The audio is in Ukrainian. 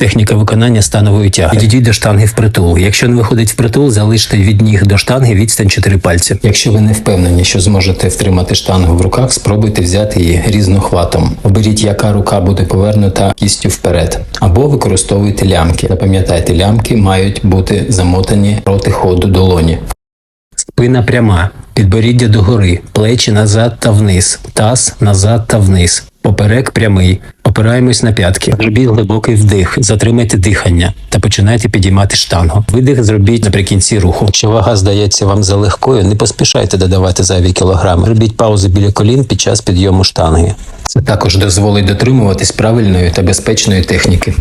Техніка виконання станової тяги. Підійдіть до штанги впритул. Якщо не виходить впритул, залиште від ніг до штанги відстань 4 пальці. Якщо ви не впевнені, що зможете втримати штангу в руках, спробуйте взяти її різнохватом. Оберіть, яка рука буде повернута кістю вперед, або використовуйте лямки. Запам'ятайте, лямки мають бути замотані проти ходу долоні. Спина пряма, підборіддя догори, плечі назад та вниз, таз назад та вниз. Поперек прямий. Опираємось на п'ятки. Робіть глибокий вдих, затримайте дихання та починайте підіймати штангу. Видих зробіть наприкінці руху. Якщо вага здається вам залегкою, не поспішайте додавати зайві кілограми. Робіть паузи біля колін під час підйому штанги. Це також дозволить дотримуватись правильної та безпечної техніки.